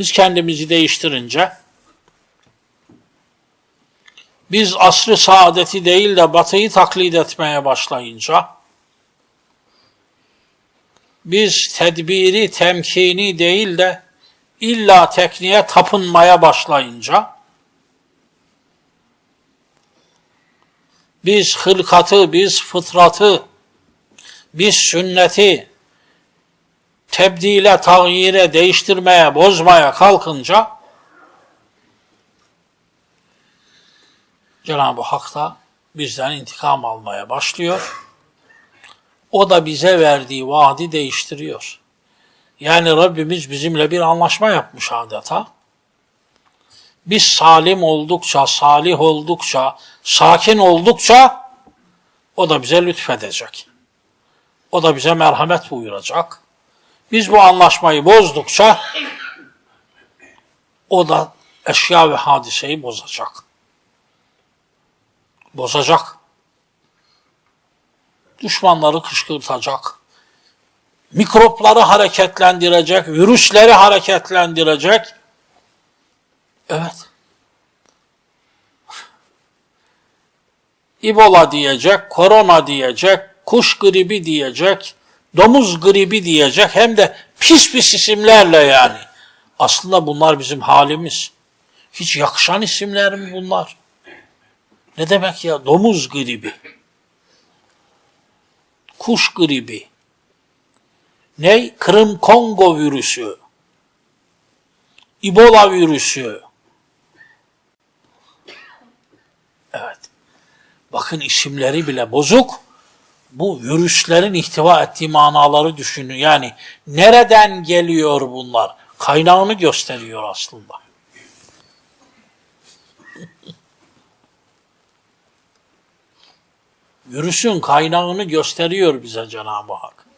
Biz kendimizi değiştirince, biz asrı saadeti değil de batıyı taklit etmeye başlayınca, biz tedbiri, temkini değil de illa tekniğe tapınmaya başlayınca, biz hılkatı, biz fıtratı, biz sünneti tebdile, tağyire, değiştirmeye, bozmaya kalkınca Cenab-ı Hak da bizden intikam almaya başlıyor. O da bize verdiği vaadi değiştiriyor. Yani Rabbimiz bizimle bir anlaşma yapmış adeta. Biz salim oldukça, salih oldukça, sakin oldukça o da bize lütfedecek. O da bize merhamet buyuracak. Biz bu anlaşmayı bozdukça o da eşya ve hadiseyi bozacak. Bozacak. Düşmanları kışkırtacak. Mikropları hareketlendirecek, virüsleri hareketlendirecek. Evet. İbola diyecek, korona diyecek, kuş gribi diyecek, domuz gribi diyecek hem de pis pis isimlerle yani. Aslında bunlar bizim halimiz. Hiç yakışan isimler mi bunlar? Ne demek ya domuz gribi? Kuş gribi. Ne? Kırım Kongo virüsü. İbola virüsü. Evet. Bakın isimleri bile bozuk bu virüslerin ihtiva ettiği manaları düşünün. Yani nereden geliyor bunlar? Kaynağını gösteriyor aslında. Virüsün kaynağını gösteriyor bize Cenab-ı Hak.